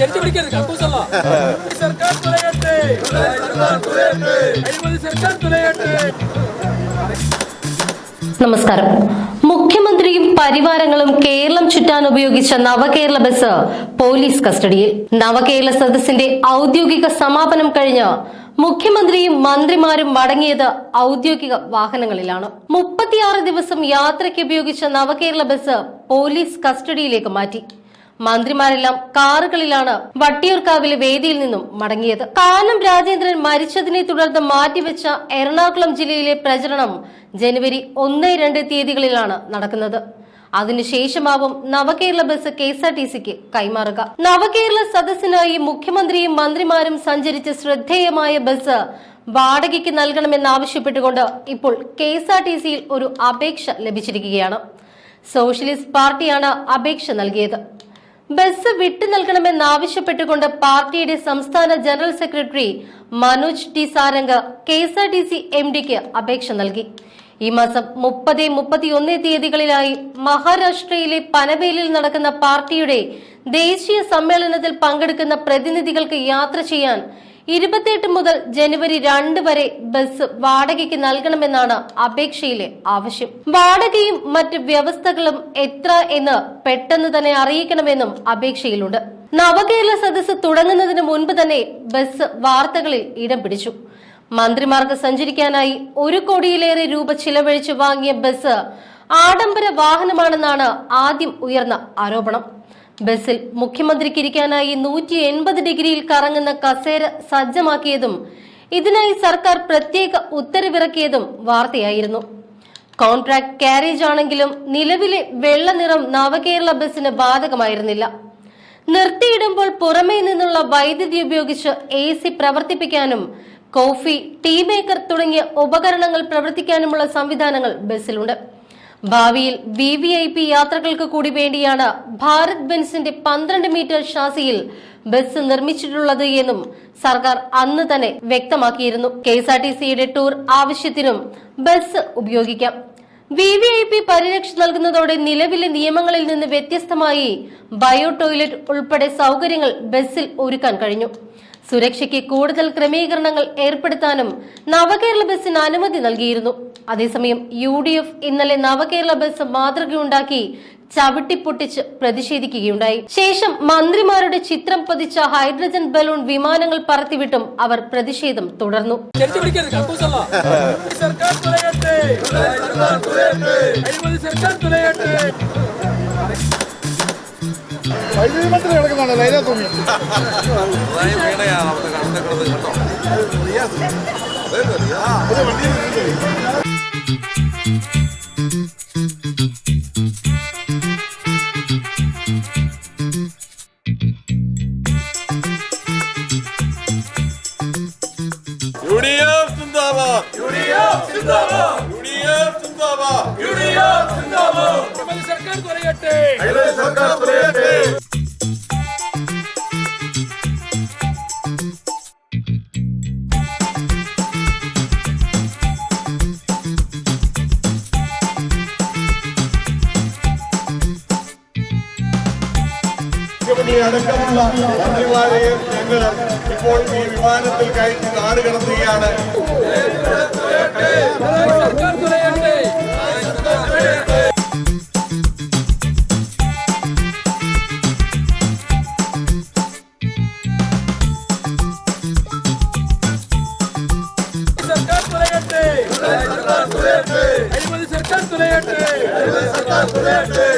ചെരിച്ചു പിടിക്കരുത് കക്കൂസല്ല സർക്കാർ തുലയട്ടെ. അഴിമതി സർക്കാർ തുലയട്ടെ. നമസ്കാരം. മുഖ്യമന്ത്രിയും പരിവാരങ്ങളും കേരളം ചുറ്റാൻ ഉപയോഗിച്ച നവകേരള ബസ് പോലീസ് കസ്റ്റഡിയിൽ. നവകേരള സദസ്സിന്റെ ഔദ്യോഗിക സമാപനം കഴിഞ്ഞ് മുഖ്യമന്ത്രിയും മന്ത്രിമാരും മടങ്ങിയത് ഔദ്യോഗിക വാഹനങ്ങളിലാണ്. മുപ്പത്തിയാറ് ദിവസം യാത്രയ്ക്ക് ഉപയോഗിച്ച നവകേരള ബസ് പോലീസ് കസ്റ്റഡിയിലേക്ക് മാറ്റി. മന്ത്രിമാരെല്ലാം കാറുകളിലാണ് വട്ടിയൂർക്കാവിലെ വേദിയിൽ നിന്നും മടങ്ങിയത്. കാനം രാജേന്ദ്രൻ മരിച്ചതിനെ തുടർന്ന് മാറ്റിവെച്ച എറണാകുളം ജില്ലയിലെ പ്രചരണം ജനുവരി ഒന്ന് രണ്ട് തീയതികളിലാണ് നടക്കുന്നത്. അതിനുശേഷമാവും Navakerala bus K S R T സിക്ക് കൈമാറുക. നവകേരള സദസ്സിനായി മുഖ്യമന്ത്രിയും മന്ത്രിമാരും സഞ്ചരിച്ച ശ്രദ്ധേയമായ ബസ് വാടകയ്ക്ക് നൽകണമെന്നാവശ്യപ്പെട്ടുകൊണ്ട് ഇപ്പോൾ കെ എസ് ആർ ടി സിയിൽ ഒരു അപേക്ഷ ലഭിച്ചിരിക്കുകയാണ്. സോഷ്യലിസ്റ്റ് പാർട്ടിയാണ് അപേക്ഷ നൽകിയത്. ബസ് വിട്ടു നൽകണമെന്നാവശ്യപ്പെട്ടുകൊണ്ട് പാർട്ടിയുടെ സംസ്ഥാന general secretary Manoj T Sarang K S R T C M ഡിക്ക് അപേക്ഷ നൽകി. ഈ മാസം മുപ്പത് മുപ്പത്തിയൊന്ന് തീയതികളിലായി മഹാരാഷ്ട്രയിലെ പനവേലിൽ നടക്കുന്ന പാർട്ടിയുടെ ദേശീയ സമ്മേളനത്തിൽ പങ്കെടുക്കുന്ന പ്രതിനിധികൾക്ക് യാത്ര ചെയ്യാൻ ഇരുപത്തിയെട്ട് മുതൽ ജനുവരി രണ്ട് വരെ ബസ് വാടകയ്ക്ക് നൽകണമെന്നാണ് അപേക്ഷയിലെ ആവശ്യം. വാടകയും മറ്റ് വ്യവസ്ഥകളും എത്ര എന്ന് പെട്ടെന്ന് തന്നെ അറിയിക്കണമെന്നും അപേക്ഷയിലുണ്ട്. നവകേരള സദസ് തുടങ്ങുന്നതിന് മുൻപ് തന്നെ ബസ് വാർത്തകളിൽ ഇടം പിടിച്ചു. മന്ത്രിമാർക്ക് സഞ്ചരിക്കാനായി ഒരു കോടിയിലേറെ രൂപ ചിലവഴിച്ച് വാങ്ങിയ ബസ് ആഡംബര വാഹനമാണെന്നാണ് ആദ്യം ഉയർന്ന ആരോപണം. ബസ്സിൽ മുഖ്യമന്ത്രിക്ക് ഇരിക്കാനായി നൂറ്റി എൺപത് ഡിഗ്രിയിൽ കറങ്ങുന്ന കസേര സജ്ജമാക്കിയതും ഇതിനായി സർക്കാർ പ്രത്യേക ഉത്തരവിറക്കിയതും വാർത്തയായിരുന്നു. കോൺട്രാക്ട് കാരേജ് ആണെങ്കിലും നിലവിലെ വെള്ള നിറം നവകേരള ബസ്സിന് ബാധകമായിരുന്നില്ല. നിർത്തിയിടുമ്പോൾ പുറമേ നിന്നുള്ള വൈദ്യുതി ഉപയോഗിച്ച് എ സി പ്രവർത്തിപ്പിക്കാനും കോഫി ടീ മേക്കർ തുടങ്ങിയ ഉപകരണങ്ങൾ പ്രവർത്തിക്കാനുമുള്ള സംവിധാനങ്ങൾ ബസ്സിലുണ്ട്. ഭാവിയിൽ വി വി ഐ പി യാത്രകൾക്ക് കൂടി വേണ്ടിയാണ് ഭാരത് ബെൻസിന്റെ പന്ത്രണ്ട് മീറ്റർ ഷാസിയിൽ ബസ് നിർമ്മിച്ചിട്ടുള്ളത് എന്നും സർക്കാർ അന്ന് തന്നെ വ്യക്തമാക്കിയിരുന്നു. കെ എസ് ആർ ടി സിയുടെ ടൂർ ആവശ്യത്തിനും ബസ് ഉപയോഗിക്കാം. വി വി ഐ പി പരിരക്ഷ നൽകുന്നതോടെ നിലവിലെ നിയമങ്ങളിൽ നിന്ന് വ്യത്യസ്തമായി ബയോ ടോയ്ലറ്റ് ഉൾപ്പെടെ സൗകര്യങ്ങൾ ബസ്സിൽ ഒരുക്കാൻ കഴിഞ്ഞു. സുരക്ഷയ്ക്ക് കൂടുതൽ ക്രമീകരണങ്ങൾ ഏർപ്പെടുത്താനും നവകേരള ബസ്സിന് അനുമതി നൽകിയിരുന്നു. അതേസമയം യു ഡി എഫ് ഇന്നലെ നവകേരള ബസ് മാതൃകയുണ്ടാക്കി ചവിട്ടിപ്പൊട്ടിച്ച് പ്രതിഷേധിക്കുകയുണ്ടായി. ശേഷം മന്ത്രിമാരുടെ ചിത്രം പതിച്ച ഹൈഡ്രജൻ ബലൂൺ വിമാനങ്ങൾ പറത്തിവിട്ടും അവർ പ്രതിഷേധം തുടർന്നു. വൈദ്യുതി മന്ത്രി കിടക്കുന്നുണ്ട് ലൈല അതായത് വീണയാണ് അവിടെ കടന്നിട്ടുള്ളത് കേട്ടോ. സർക്കാർ അഴിമതി സർക്കാർ തുലയട്ടെ മുഖ്യമന്ത്രി അടക്കമുള്ള മന്ത്രിമാരെയും ഞങ്ങൾ ഇപ്പോൾ ഈ വിമാനത്തിൽ കയറ്റി നാട് കടത്തുകയാണ്. തുലയട്ടെ സർക്കാർ തുലയട്ടെ അഴിമതി സർക്കാർ തുലയട്ടെ.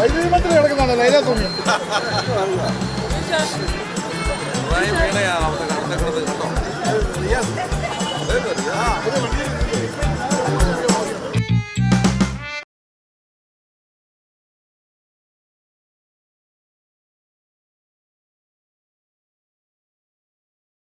വൈദ്യുതി മന്ത്രി കിടക്കുന്നുണ്ട് ലൈല തൂങ്ങി